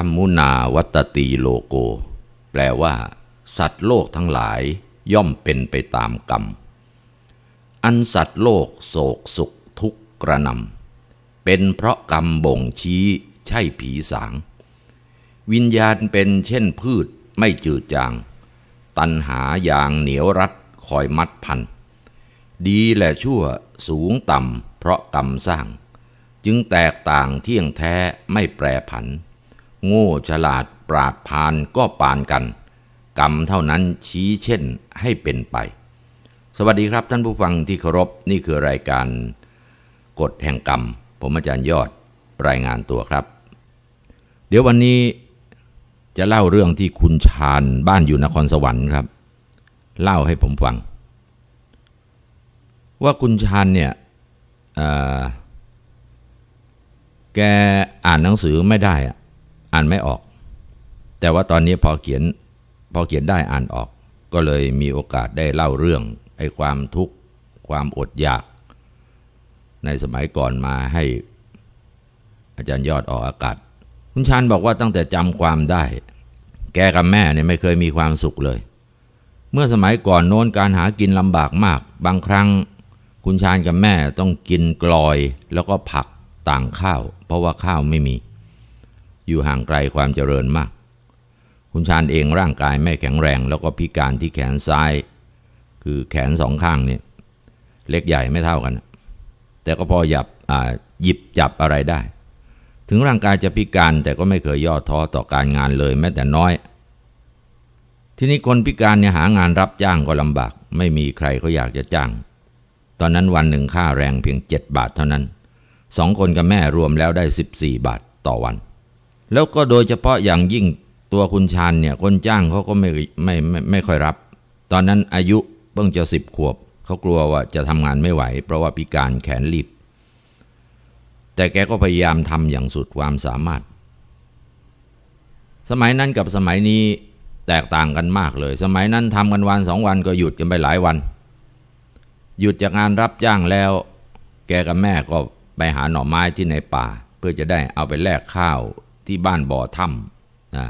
กัมมุนาวัตตีโลโก แปลว่า สัตว์โลกทั้งหลายย่อมเป็นไปตามกรรม อันสัตว์โลกโศกสุขทุกข์กระนำเป็นเพราะกรรมบ่งชี้ใช่ผีสาง วิญญาณเป็นเช่นพืชไม่จืดจาง ตันหาอย่างเหนียวรัดคอยมัดพัน ดีและชั่วสูงต่ำเพราะกรรมสร้าง จึงแตกต่างเที่ยงแท้ไม่แปรผัน โง่ฉลาดปราดพานก็ปานกัน กรรมเท่านั้นชี้เช่นให้เป็นไป สวัสดีครับท่านผู้ฟังที่เคารพนี่คือรายการกฎแห่งกรรม ผมอาจารย์ยอดรายงานตัวครับ เดี๋ยววันนี้จะเล่าเรื่องที่คุณชาญบ้านอยู่นครสวรรค์ครับ เล่าให้ผมฟัง ว่าคุณชาญเนี่ยแกอ่านหนังสือไม่ได้อะ อ่านไม่ออก แต่ว่าตอนนี้พอเขียนพอเขียนได้อ่านออก ก็เลยมีโอกาสได้เล่าเรื่องไอ้ความทุกข์ความอดอยาก ในสมัยก่อนมาให้อาจารย์ยอดออกอากาศ คุณชานบอกว่าตั้งแต่จำความได้ แกกับแม่เนี่ยไม่เคยมีความสุขเลย เมื่อสมัยก่อนโน้นการหากินลำบากมาก บางครั้งคุณชานกับแม่ต้องกินกลอยแล้วก็ผักต่างข้าว เพราะว่าข้าวไม่มี อยู่ห่างไกลความเจริญมาก คุณชานเองร่างกายไม่แข็งแรง แล้วก็พิการที่แขนซ้าย คือแขนสองข้างเนี่ยเล็กใหญ่ไม่เท่ากัน แต่ก็พอหยับหยิบจับอะไรได้ ถึงร่างกายจะพิการแต่ก็ไม่เคยย่อท้อต่อการงานเลยแม้แต่น้อย ทีนี้คนพิการเนี่ยหางานรับจ้างก็ลำบาก ไม่มีใครเขาอยากจะจ้าง ตอนนั้นวันหนึ่งค่าแรงเพียงเจ็ดบาทเท่านั้นสองคนกับแม่รวมแล้วได้สิบสี่บาทต่อวัน แล้วก็โดยเฉพาะอย่างยิ่งตัวคุณชานเนี่ยคนจ้างเขาก็ไม่ไม่ไม่ไม่ค่อยรับ ตอนนั้นอายุเพิ่งจะสิบขวบ เขากลัวว่าจะทำงานไม่ไหว เพราะว่าพิการแขนรีบ แต่แกก็พยายามทำอย่างสุดความสามารถ สมัยนั้นกับสมัยนี้แตกต่างกันมากเลย สมัยนั้นทำกันวันสองวันก็หยุดกันไปหลายวัน หยุดจากงานรับจ้างแล้ว แกกับแม่ก็ไปหาหน่อไม้ที่ในป่า เพื่อจะได้เอาไปแลกข้าว ที่บ้านบ่อถ้ำนะ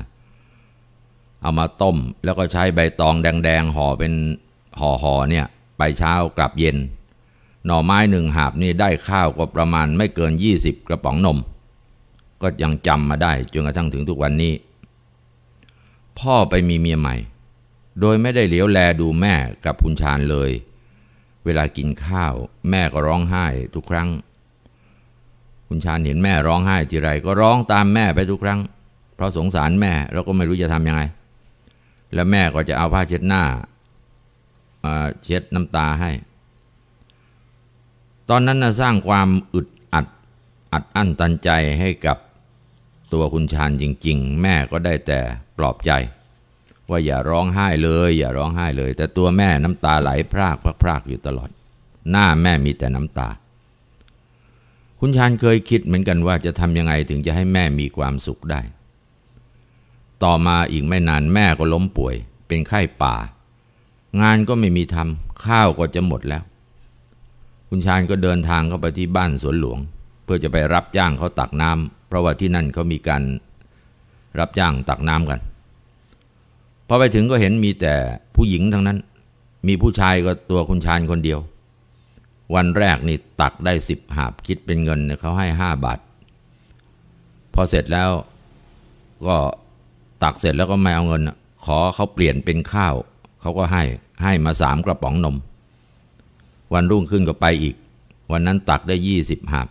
เอามาต้มแล้วก็ใช้ใบตองแดงๆห่อเป็นห่อห่อเนี่ย ไปเช้ากลับเย็น หน่อไม้หนึ่งหาบนี่ได้ข้าวก็ประมาณไม่เกิน 20 กระป๋องนม ก็ยังจำมาได้จนกระทั่งถึงทุกวันนี้ พ่อไปมีเมียใหม่ โดยไม่ได้เหลียวแลดูแม่กับคุณชานเลย เวลากินข้าว แม่ก็ร้องไห้ทุกครั้ง คุณชานเห็นแม่ร้องไห้ทีไรก็ร้องตามแม่ไปทุกครั้ง เพราะสงสารแม่แล้วก็ไม่รู้จะทำยังไง แล้วแม่ก็จะเอาผ้าเช็ดหน้าเช็ดน้ำตาให้ ตอนนั้นนะสร้างความอึดอัดอัดอั้นตันใจให้กับตัวคุณชานจริง ๆ แม่ก็ได้แต่ปลอบใจ ว่าอย่าร้องไห้เลย อย่าร้องไห้เลย แต่ตัวแม่น้ำตาไหลพรากพรากอยู่ตลอด หน้าแม่มีแต่น้ำตา คุณชานเคยคิดเหมือนกันว่าจะทำยังไงถึงจะให้แม่มีความสุขได้ ต่อมาอีกไม่นานแม่ก็ล้มป่วย เป็นไข้ป่า งานก็ไม่มีทำข้าวก็จะหมดแล้ว คุณชานก็เดินทางเข้าไปที่บ้านสวนหลวง เพื่อจะไปรับจ้างเขาตักน้ำเพราะว่าที่นั่นเขามีการรับจ้างตักน้ำกันพอไปถึงก็เห็นมีแต่ผู้หญิงทั้งนั้น มีผู้ชายก็ตัวคุณชานคนเดียว วันแรกนี่ตักได้สิบหาบคิดเป็นเงินเนี่ยเขาให้ห้าบาท พอเสร็จแล้วก็ตักเสร็จแล้วก็ไม่เอาเงิน ขอเขาเปลี่ยนเป็นข้าว เขาก็ให้ให้มาสามกระป๋องนม วันรุ่งขึ้นก็ไปอีก วันนั้นตักได้ยี่สิบหาบ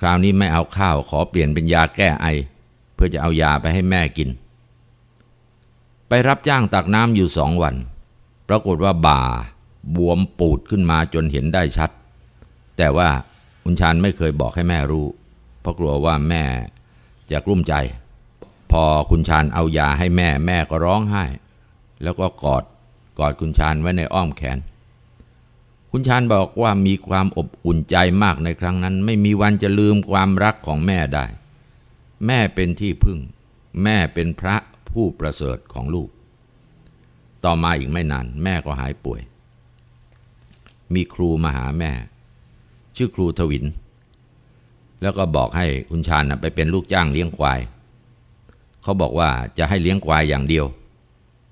คราวนี้ไม่เอาข้าว ขอเปลี่ยนเป็นยาแก้ไอ เพื่อจะเอายาไปให้แม่กิน ไปรับจ้างตักน้ำอยู่สองวัน ปรากฏว่าบ่า บวมปูดขึ้นมาจนเห็นได้ชัด แต่ว่าคุณชานไม่เคยบอกให้แม่รู้ เพราะกลัวว่าแม่จะกลุ้มใจ พอคุณชานเอายาให้แม่แม่ก็ร้องไห้ แล้วก็กอดกอดคุณชานไว้ในอ้อมแขน คุณชานบอกว่ามีความอบอุ่นใจมากในครั้งนั้น ไม่มีวันจะลืมความรักของแม่ได้ แม่เป็นที่พึ่ง แม่เป็นพระผู้ประเสริฐของลูก ต่อมาอีกไม่นาน แม่ก็หายป่วย มีครูมาหาแม่ ชื่อครูทวิน แล้วก็บอกให้คุณชานนะไปเป็นลูกจ้างเลี้ยงควาย เขาบอกว่าจะให้เลี้ยงควายอย่างเดียว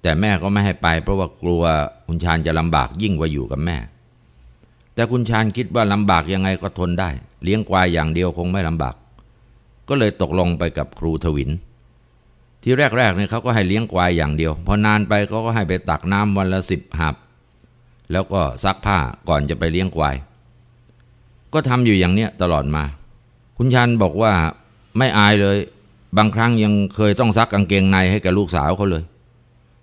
แต่แม่ก็ไม่ให้ไป เพราะว่ากลัวคุณชาญจะลำบากยิ่งกว่าอยู่กับแม่ แต่คุณชาญคิดว่าลำบากยังไงก็ทนได้ เลี้ยงควายอย่างเดียวคงไม่ลำบาก ก็เลยตกลงไปกับครูทวินที่แรกๆเนี่ยเขาก็ให้เลี้ยงควายอย่างเดียว พอนานไปเขาก็ให้ไปตักน้ำวันละสิบหับ แล้วก็ซักผ้าก่อนจะไปเลี้ยงควาย ก็ทำอยู่อย่างเนี้ยตลอดมา คุณชันบอกว่าไม่อายเลย บางครั้งยังเคยต้องซักกางเกงในให้กับลูกสาวเขาเลย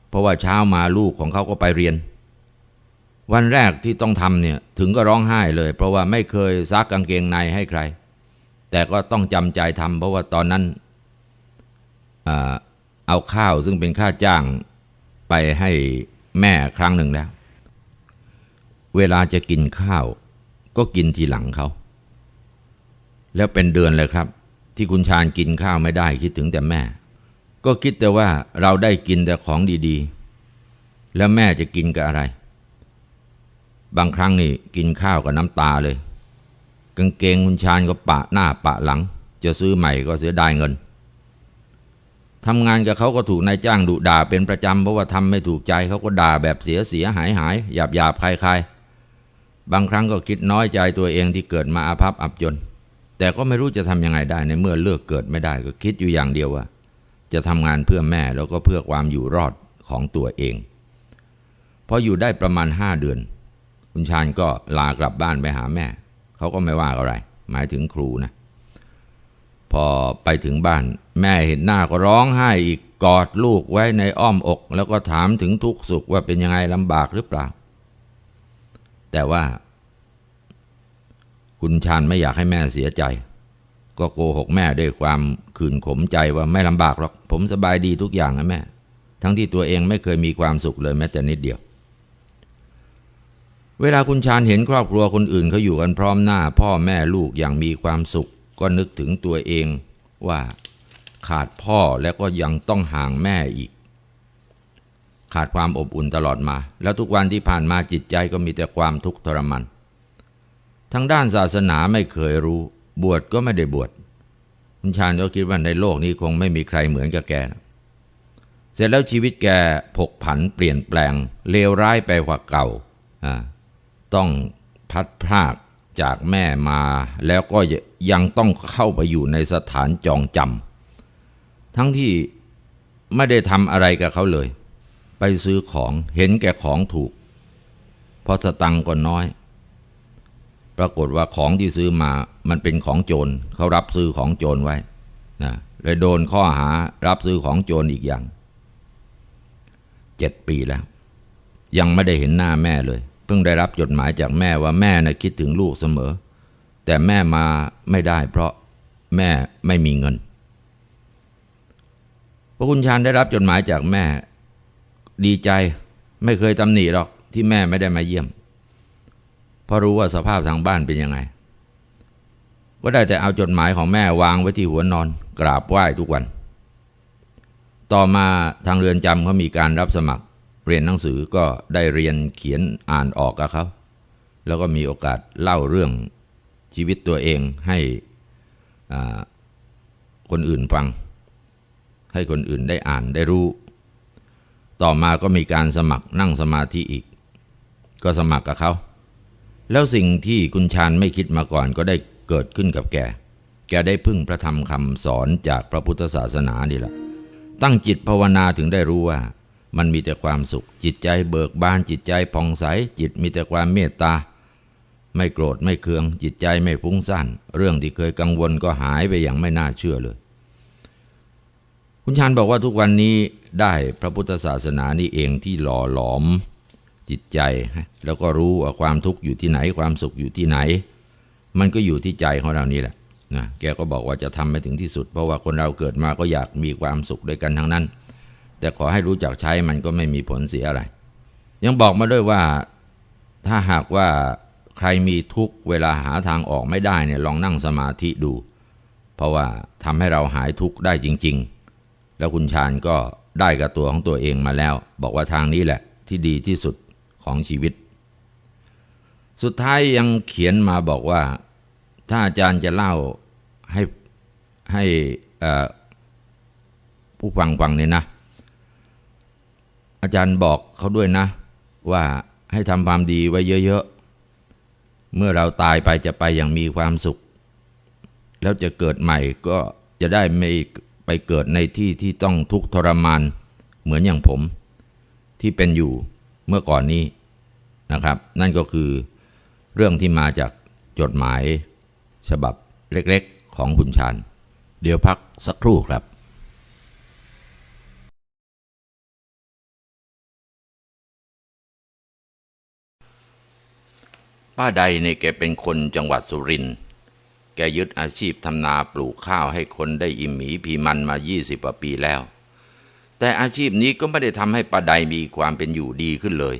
เพราะว่าเช้ามาลูกของเขาก็ไปเรียน วันแรกที่ต้องทำเนี่ยถึงก็ร้องไห้เลย เพราะว่าไม่เคยซักกางเกงในให้ใคร แต่ก็ต้องจำใจทำเพราะว่าตอนนั้นเอาข้าวซึ่งเป็นค่าจ้างไปให้แม่ครั้งหนึ่งแล้ว เวลาจะกินข้าว ก็กินทีหลังเขา แล้วเป็นเดือนเลยครับ ที่คุณชาญกินข้าวไม่ได้คิดถึงแต่แม่ ก็คิดแต่ว่าเราได้กินแต่ของดีๆ แล้วแม่จะกินกับอะไร บางครั้งนี่กินข้าวกับน้ำตาเลย กางเกงคุณชาญก็ปะหน้าปะหลัง จะซื้อใหม่ก็เสียดายเงินทำงานกับเขาก็ถูกนายจ้างดุด่าเป็นประจำเพราะว่าทำไม่ถูกใจเขาก็ด่าแบบเสียเสียหายหายหยาบหยาบคลายคลาย บางครั้งก็คิดน้อยใจตัวเองที่เกิดมาอาภัพอับจน แต่ก็ไม่รู้จะทำยังไงได้ในเมื่อเลือกเกิดไม่ได้ก็คิดอยู่อย่างเดียวว่า จะทำงานเพื่อแม่แล้วก็เพื่อความอยู่รอดของตัวเองพออยู่ได้ประมาณห้าเดือน คุณชาญก็ลากลับบ้านไปหาแม่ เขาก็ไม่ว่าอะไร หมายถึงครูนะ พอไปถึงบ้าน แม่เห็นหน้าก็ร้องไห้อีกกอดลูกไว้ในอ้อมอก แล้วก็ถามถึงทุกสุขว่าเป็นยังไงลำบากหรือเปล่า แต่ว่า คุณชานไม่อยากให้แม่เสียใจ ก็โกหกแม่ด้วยความขืนขมใจว่าไม่ลำบากหรอก ผมสบายดีทุกอย่างนะแม่ ทั้งที่ตัวเองไม่เคยมีความสุขเลยแม้แต่นิดเดียว เวลาคุณชานเห็นครอบครัวคนอื่นเขาอยู่กันพร้อมหน้า พ่อแม่ลูกอย่างมีความสุข ก็นึกถึงตัวเองว่าขาดพ่อแล้วก็ยังต้องห่างแม่อีก ขาดความอบอุ่นตลอดมา แล้วทุกวันที่ผ่านมาจิตใจก็มีแต่ความทุกข์ทรมานทั้งด้านศาสนาไม่เคยรู้ บวชก็ไม่ได้บวชคุณชาญก็คิดว่าในโลกนี้คงไม่มีใครเหมือนกับแกเสร็จแล้วชีวิตแกผกผันเปลี่ยนแปลงเลวร้ายไปกว่าเก่า ต้องพัดพรากจากแม่มาแล้วก็ยังต้องเข้าไปอยู่ในสถานจองจำทั้งที่ไม่ได้ทำอะไรกับเขาเลย ไปซื้อของเห็นแก่ของถูก เพราะสตังก็น้อย ปรากฏว่าของที่ซื้อมามันเป็นของโจรเขารับซื้อของโจรไว้นะเลยโดนข้อหารับซื้อของโจรอีกอย่างเจ็ดปีแล้ว ยังไม่ได้เห็นหน้าแม่เลย เพิ่งได้รับจดหมายจากแม่ว่าแม่นะ่ะคิดถึงลูกเสมอ แต่แม่มาไม่ได้เพราะแม่ไม่มีเงินพระคุณชานได้รับจดหมายจากแม่ ดีใจไม่เคยตำหนิหรอกที่แม่ไม่ได้มาเยี่ยม เพราะรู้ว่าสภาพทางบ้านเป็นยังไง ก็ได้แต่เอาจดหมายของแม่วางไว้ที่หัวนอน กราบไหว้ทุกวัน ต่อมาทางเรือนจำเขามีการรับสมัคร เรียนหนังสือก็ได้เรียนเขียนอ่านออกกับเขาแล้วก็มีโอกาสเล่าเรื่องชีวิตตัวเองให้คนอื่นฟัง ให้คนอื่นได้อ่านได้รู้ ต่อมาก็มีการสมัครนั่งสมาธิอีก ก็สมัครกับเขา แล้วสิ่งที่คุณชานไม่คิดมาก่อนก็ได้เกิดขึ้นกับแก แกได้พึ่งพระธรรมคำสอนจากพระพุทธศาสนานี่แหละ ตั้งจิตภาวนาถึงได้รู้ว่า มันมีแต่ความสุข จิตใจเบิกบาน จิตใจผ่องใส จิตมีแต่ความเมตตา ไม่โกรธไม่เคือง จิตใจไม่ฟุ้งซ่าน เรื่องที่เคยกังวลก็หายไปอย่างไม่น่าเชื่อเลย คุณชานบอกว่าทุกวันนี้ได้พระพุทธศาสนานี่เองที่หล่อหลอมจิตใจ แล้วก็รู้ว่าความทุกข์อยู่ที่ไหนความสุขอยู่ที่ไหน มันก็อยู่ที่ใจของเรานี่แหละนะแกก็บอกว่าจะทำให้ถึงที่สุด เพราะว่าคนเราเกิดมาก็อยากมีความสุขด้วยกันทั้งนั้น แต่ขอให้รู้จักใช้มันก็ไม่มีผลเสียอะไร ยังบอกมาด้วยว่าถ้าหากว่าใครมีทุกเวลาหาทางออกไม่ได้เนี่ยลองนั่งสมาธิดู เพราะว่าทำให้เราหายทุกข์ได้จริง ๆ แล้วคุณชาญก็ได้กับตัวของตัวเองมาแล้ว บอกว่าทางนี้แหละที่ดีที่สุดของชีวิต สุดท้ายยังเขียนมาบอกว่า ถ้าอาจารย์จะเล่าให้ให้ผู้ฟังฟังเนี่ยนะ อาจารย์บอกเขาด้วยนะ ว่าให้ทำความดีไว้เยอะๆ เมื่อเราตายไปจะไปอย่างมีความสุข แล้วจะเกิดใหม่ก็จะได้ไม่ ไปเกิดในที่ที่ต้องทุกข์ทรมานเหมือนอย่างผม ที่เป็นอยู่เมื่อก่อนนี้นะครับ นั่นก็คือเรื่องที่มาจากจดหมาย ฉบับเล็กๆของคุณชานเดี๋ยวพักสักครู่ครับป้าใดเนี่ยแกเป็นคนจังหวัดสุรินทร์ แกยึดอาชีพทำนาปลูกข้าวให้คนได้อิ่มหมีพีมันมา 20กว่าปีแล้ว แต่อาชีพนี้ก็ไม่ได้ทำให้ป้าใดมีความเป็นอยู่ดีขึ้นเลย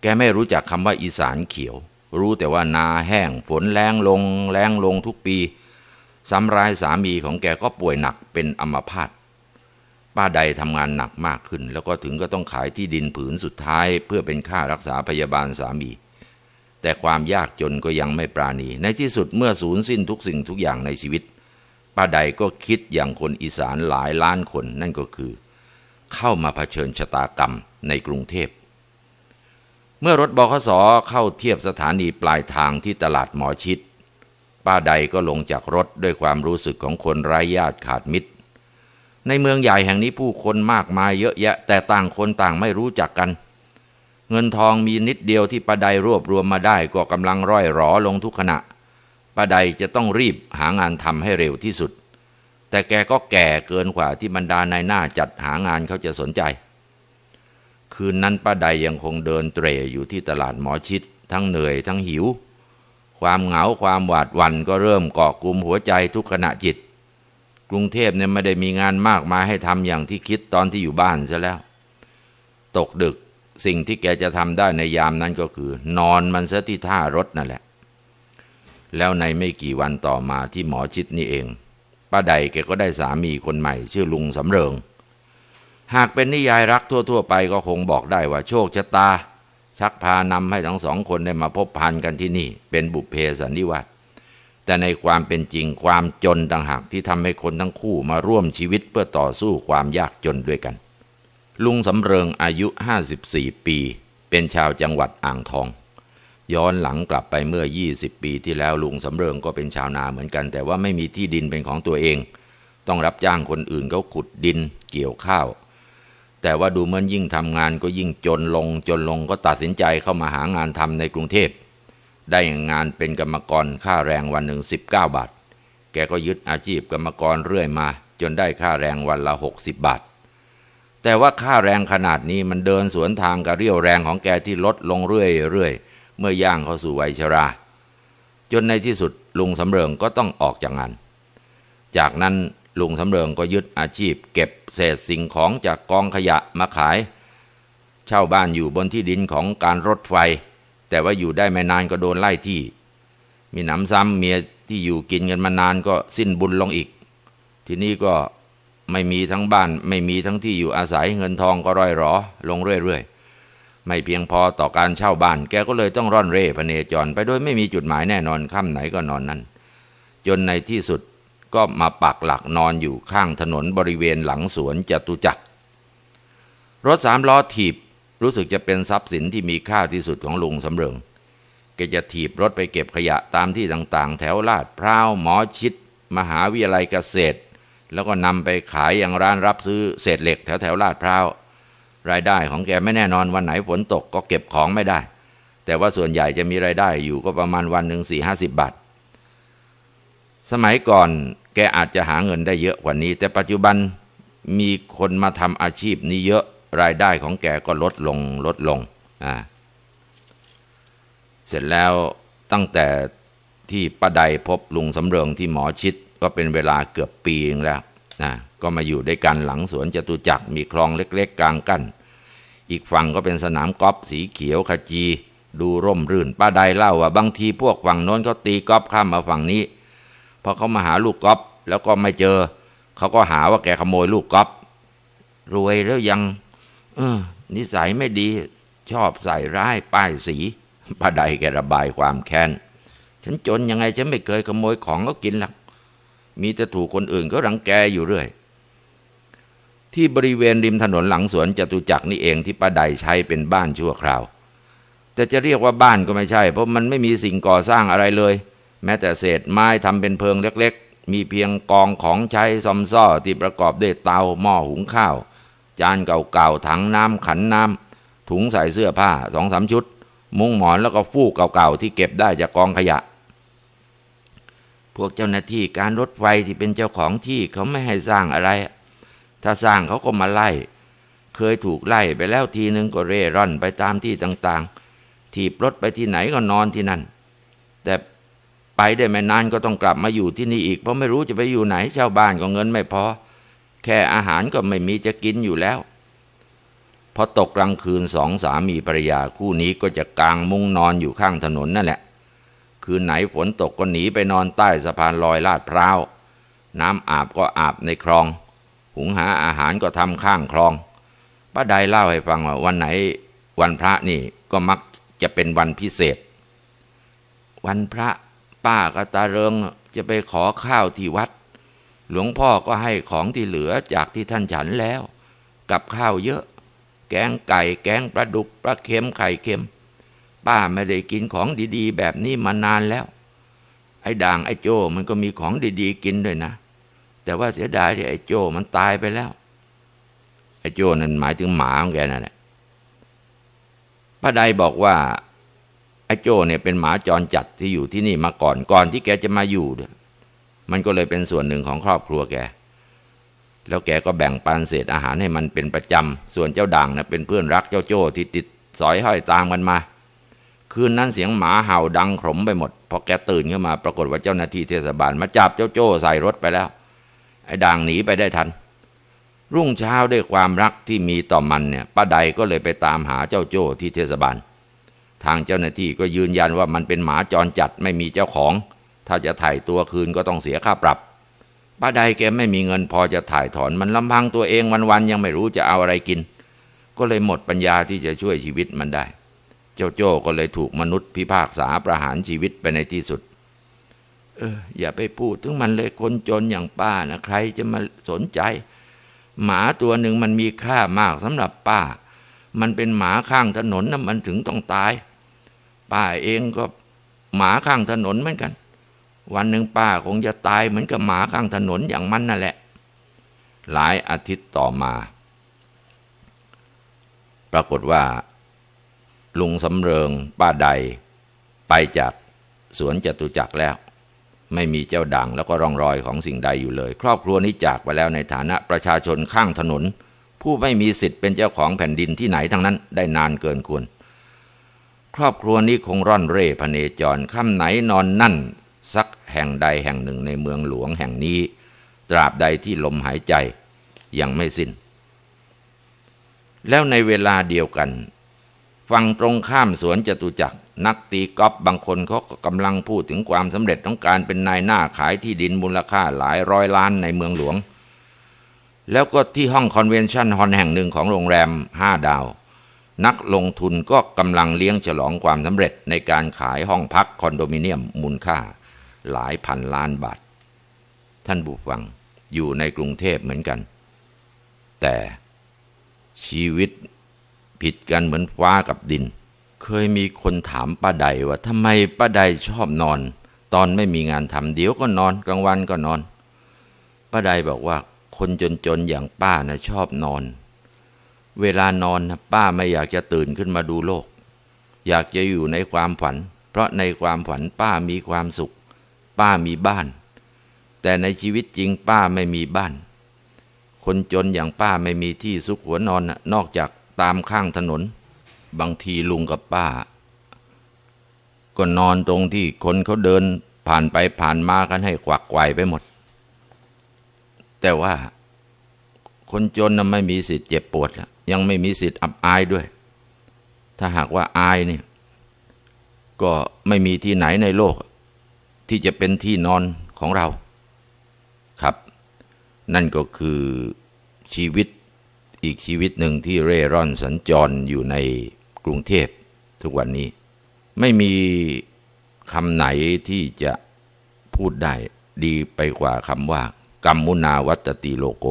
แกไม่รู้จักคำว่าอีสานเขียว รู้แต่ว่านาแห้งฝนแรงลง แรงลงทุกปีซ้ำร้ายสามีของแกก็ป่วยหนักเป็นอัมพาตป้าใดทำงานหนักมากขึ้น แล้วก็ถึงก็ต้องขายที่ดินผืนสุดท้าย เพื่อเป็นค่ารักษาพยาบาลสามี แต่ความยากจนก็ยังไม่ปราณี ในที่สุดเมื่อสูญสิ้นทุกสิ่งทุกอย่างในชีวิต ป้าใดก็คิดอย่างคนอีสานหลายล้านคนนั่นก็คือ เข้ามาเผชิญชะตากรรมในกรุงเทพ เมื่อรถบขสเข้าเทียบสถานีปลายทางที่ตลาดหมอชิด ป้าใดก็ลงจากรถด้วยความรู้สึกของคนไร้ญาติขาดมิตร ในเมืองใหญ่แห่งนี้ผู้คนมากมายเยอะแยะ แต่ต่างคนต่างไม่รู้จักกัน เงินทองมีนิดเดียวที่ป้าใดรวบรวมมาได้ก็กำลังร่อยหรอลงทุกขณะป้าใดจะต้องรีบหางานทำให้เร็วที่สุด แต่แกก็แก่เกินกว่าที่บรรดานายหน้าจัดหางานเขาจะสนใจ คืนนั้นป้าใดยังคงเดินเตร่อยู่ที่ตลาดหมอชิด ทั้งเหนื่อยทั้งหิว ความเหงาความหวาดหวั่นก็เริ่มเกาะกลุ่มหัวใจทุกขณะจิต กรุงเทพเนี่ยไม่ได้มีงานมากมายให้ทำอย่างที่คิดตอนที่อยู่บ้านซะแล้ว ตกดึก สิ่งที่แกจะทำได้ในยามนั้นก็คือ นอนมันซะที่ท่ารถนั่นแหละ แล้วในไม่กี่วันต่อมาที่หมอชิดนี่เองป้าใดแกก็ได้สามีคนใหม่ ชื่อลุงสำเริง หากเป็นนิยายรักทั่ว ๆ ไปก็คงบอกได้ว่าโชคชะตา ชักพานำให้ทั้งสองคนได้มาพบพันกันที่นี่ เป็นบุพเพสันนิวาสแต่ในความเป็นจริงความจนต่างหากที่ทำให้คนทั้งคู่มาร่วมชีวิตเพื่อต่อสู้ความยากจนด้วยกัน ลุงสำเริงอายุ 54 ปี เป็นชาวจังหวัดอ่างทอง ย้อนหลังกลับไปเมื่อ 20 ปีที่แล้วลุงสำเริงก็เป็นชาวนาเหมือนกัน แต่ว่าไม่มีที่ดินเป็นของตัวเอง ต้องรับจ้างคนอื่นเขาขุดดินเกี่ยวข้าว แต่ว่าดูเหมือนยิ่งทำงานก็ยิ่งจนลงจนลงก็ตัดสินใจเข้ามาหางานทำในกรุงเทพ ได้งานเป็นกรรมกรค่าแรงวันหนึ่ง 19 บาท แกก็ยึดอาชีพกรรมกรเรื่อยมา จนได้ค่าแรงวันละ 60 บาท แต่ว่าค่าแรงขนาดนี้มันเดินสวนทางกับเรี่ยวแรงของแกที่ลดลงเรื่อยๆ เมื่อย่างเข้าสู่วัยชรา จนในที่สุดลุงสำเริงก็ต้องออกจากงาน จากนั้นลุงสำเริงก็ยึดอาชีพ เก็บเศษสิ่งของจากกองขยะมาขาย เช่าบ้านอยู่บนที่ดินของการรถไฟ แต่ว่าอยู่ได้ไม่นานก็โดนไล่ที่ มีหนำซ้ำเมียที่อยู่กินกันมานานก็สิ้นบุญลงอีก ทีนี้ก็ ไม่มีทั้งบ้าน ไม่มีทั้งที่อยู่อาศัยเงินทองก็ร่อยหรอ ลงเรื่อยๆ ไม่เพียงพอต่อการเช่าบ้าน แกก็เลยต้องร่อนเร่พเนจร ไปโดยไม่มีจุดหมายแน่นอนค่ำไหนก็นอนนั้น จนในที่สุดก็มาปักหลักนอนอยู่ข้างถนนบริเวณหลังสวนจตุจักร รถสามล้อถีบรู้สึกจะเป็นทรัพย์สินที่มีค่าที่สุดของลุงสำเริงแกจะถีบรถไปเก็บขยะตามที่ต่างๆ แถวลาดพร้าวหมอชิด มหาวิทยาลัยเกษตร แล้วก็นำไปขายอย่างร้านรับซื้อเศษเหล็กแถวแถวลาดพร้าวรายได้ของแกไม่แน่นอนวันไหนฝนตกก็เก็บของไม่ได้ แต่ว่าส่วนใหญ่จะมีรายได้อยู่ก็ประมาณวันหนึ่งสี่ห้าสิบบาท สมัยก่อนแกอาจจะหาเงินได้เยอะกว่านี้ แต่ปัจจุบันมีคนมาทำอาชีพนี้เยอะรายได้ของแกก็ลดลงลดลงอ่าเสร็จแล้วตั้งแต่ที่ป้าใดพบลุงสำเริงที่หมอชิด ก็เป็นเวลาเกือบปีนึงแล้วนะก็มาอยู่ด้วยกันหลังสวนจตุจักรมีคลองเล็กๆ กลางกั้น อีกฝั่งก็เป็นสนามกอล์ฟสีเขียวขจี ดูร่มรื่น ป้าใดเล่าว่าบางทีพวกฝั่งโน้นเขาตีกอล์ฟข้ามมาฝั่งนี้พอเขามาหาลูกกอล์ฟแล้วก็ไม่เจอ เขาก็หาว่าแกขโมยลูกกอล์ฟรวยแล้วยัง เออ นิสัยไม่ดี ชอบใส่ร้ายป้ายสีป้าใดแกระบายความแค้นฉันจนยังไงฉันไม่เคยขโมยของเขากินหรอก มีแต่ถูกคนอื่นก็รังแกอยู่เรื่อย ที่บริเวณริมถนนหลังสวนจตุจักรนี่เองที่ป้าใดใช้เป็นบ้านชั่วคราว แต่จะเรียกว่าบ้านก็ไม่ใช่ เพราะมันไม่มีสิ่งก่อสร้างอะไรเลย แม้แต่เศษไม้ทำเป็นเพิงเล็ก ๆ มีเพียงกองของใช้ซอมซ่อที่ประกอบด้วยเตาหม้อหุงข้าว จานเก่าๆถังน้ำขันน้ำถุงใส่เสื้อผ้าสองสามชุด มุ้งหมอนแล้วก็ฟูกเก่าๆที่เก็บได้จากกองขยะ พวกเจ้าหน้าที่การรถไฟที่เป็นเจ้าของที่เขาไม่ให้สร้างอะไร ถ้าสร้างเขาก็มาไล่ เคยถูกไล่ไปแล้วทีนึงก็เร่ร่อนไปตามที่ต่างๆ ถีบรถไปที่ไหนก็นอนที่นั่น แต่ไปได้ไม่นานก็ต้องกลับมาอยู่ที่นี่อีก เพราะไม่รู้จะไปอยู่ไหนชาวบ้านก็เงินไม่พอ แค่อาหารก็ไม่มีจะกินอยู่แล้ว พอตกกลางคืนสองสามีภรรยาคู่นี้ก็จะกางมุ้งนอนอยู่ข้างถนนนั่นแหละ คืนไหนฝนตกก็หนีไปนอนใต้สะพานลอยลาดพร้าว น้ำอาบก็อาบในคลอง หุงหาอาหารก็ทำข้างคลองป้าใดเล่าให้ฟังว่าวันไหนวันพระนี่ก็มักจะเป็นวันพิเศษ วันพระป้ากับตาเริงจะไปขอข้าวที่วัด หลวงพ่อก็ให้ของที่เหลือจากที่ท่านฉันแล้ว กับข้าวเยอะ แกงไก่แกงปลาดุกปลาเค็มไข่เค็ม ป้าไม่ได้กินของดีๆ แบบนี้มานานแล้ว ไอ้ด่างไอ้โจมันก็มีของดีๆ กินด้วยนะ แต่ว่าเสียดายที่ไอ้โจมันตายไปแล้ว ไอ้โจนั่นหมายถึงหมาของแกนั่นแหละป้าใดบอกว่าไอ้โจเนี่ยเป็นหมาจรจัดที่อยู่ที่นี่มาก่อนก่อนที่แกจะมาอยู่ด้วยมันก็เลยเป็นส่วนหนึ่งของครอบครัวแก แล้วแกก็แบ่งปันเศษอาหารให้มันเป็นประจำ ส่วนเจ้าด่างนะเป็นเพื่อนรักเจ้าโจ้ที่ติดสอยห้อยตามกันมา คืนนั้นเสียงหมาเห่าดังขมไปหมด พอแกตื่นขึ้นมาปรากฏว่าเจ้าหน้าที่เทศบาลมาจับเจ้าโจ้ใส่รถไปแล้ว ไอ้ด่างหนีไปได้ทัน รุ่งเช้าด้วยความรักที่มีต่อมันเนี่ยป้าใดก็เลยไปตามหาเจ้าโจ้ที่เทศบาล ทางเจ้าหน้าที่ก็ยืนยันว่ามันเป็นหมาจรจัดไม่มีเจ้าของ ถ้าจะถ่ายตัวคืนก็ต้องเสียค่าปรับป้าใดแกไม่มีเงินพอจะถ่ายถอนมันลำพังตัวเองวันๆยังไม่รู้จะเอาอะไรกิน ก็เลยหมดปัญญาที่จะช่วยชีวิตมันได้ เจ้าโจ้ก็เลยถูกมนุษย์พิพากษาประหารชีวิตไปในที่สุด เออ อย่าไปพูดถึงมันเลยคนจนอย่างป้านะใครจะมาสนใจ หมาตัวหนึ่งมันมีค่ามากสำหรับป้า มันเป็นหมาข้างถนนนะมันถึงต้องตาย ป้าเองก็หมาข้างถนนเหมือนกัน วันหนึ่งป้าคงจะตายเหมือนกับหมาข้างถนนอย่างมันนั่นแหละ หลายอาทิตย์ต่อมา ปรากฏว่า ลุงสำเริงป้าใด ไปจากสวนจตุจักรแล้ว ไม่มีเจ้าดังแล้วก็ร่องรอยของสิ่งใดอยู่เลย ครอบครัวนี้จากไปแล้วในฐานะประชาชนข้างถนน ผู้ไม่มีสิทธิ์เป็นเจ้าของแผ่นดินที่ไหนทั้งนั้น ได้นานเกินควรครอบครัวนี้คงร่อนเร่พเนจรค่ำไหนนอนนั่น สักแห่งใดแห่งหนึ่งในเมืองหลวงแห่งนี้ ตราบใดที่ลมหายใจยังไม่สิ้น แล้วในเวลาเดียวกัน ฝั่งตรงข้ามสวนจตุจักร นักตีกอล์ฟบางคนเขาก็กำลังพูดถึงความสำเร็จของการเป็นนายหน้าขายที่ดินมูลค่าหลายร้อยล้านในเมืองหลวง แล้วก็ที่ห้องคอนเวนชั่นฮอลแห่งหนึ่งของโรงแรมห้าดาว นักลงทุนก็กำลังเลี้ยงฉลองความสำเร็จในการขายห้องพักคอนโดมิเนียมมูลค่าหลายพันล้านบาท ท่านบุฟังอยู่ในกรุงเทพเหมือนกัน แต่ชีวิต ผิดกันเหมือนฟ้ากับดิน เคยมีคนถามป้าใดว่าทำไมป้าใดชอบนอน ตอนไม่มีงานทำเดี๋ยวก็นอนกลางวันก็นอนป้าใดบอกว่าคนจนๆอย่างป้านะชอบนอน เวลานอนนะป้าไม่อยากจะตื่นขึ้นมาดูโลก อยากจะอยู่ในความฝัน เพราะในความฝันป้ามีความสุข ป้ามีบ้าน แต่ในชีวิตจริงป้าไม่มีบ้าน คนจนอย่างป้าไม่มีที่ซุกหัวนอนนะนอกจาก ตามข้างถนน บางทีลุงกับป้า ก็นอนตรงที่คนเขาเดินผ่านไปผ่านมากันให้ขวักไกวไปหมด แต่ว่าคนจนน่ะไม่มีสิทธิ์เจ็บปวดแล้วยังไม่มีสิทธิ์อับอายด้วย ถ้าหากว่าอายเนี่ย ก็ไม่มีที่ไหนในโลก ที่จะเป็นที่นอนของเราครับ นั่นก็คือชีวิต อีกชีวิตหนึ่งที่เร่ร่อนสัญจรอยู่ในกรุงเทพทุกวันนี้ ไม่มีคำไหนที่จะพูดได้ดีไปกว่าคำว่ากัมมุนาวัตติโลโก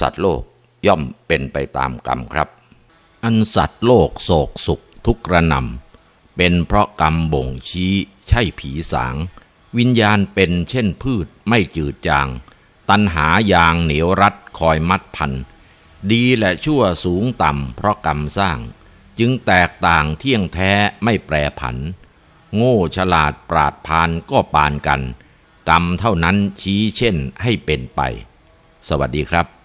สัตว์โลกย่อมเป็นไปตามกรรมครับ อันสัตว์โลกโศกสุขทุกระนำเป็นเพราะกรรมบ่งชี้ใช่ผีสาง วิญญาณเป็นเช่นพืชไม่จืดจาง ตันหายางเหนียวรัดคอยมัดพัน ดีและชั่วสูงต่ำเพราะกรรมสร้าง จึงแตกต่างเที่ยงแท้ไม่แปรผัน โง่ฉลาดปราดพานก็ปานกัน กรรมเท่านั้นชี้เช่นให้เป็นไป สวัสดีครับ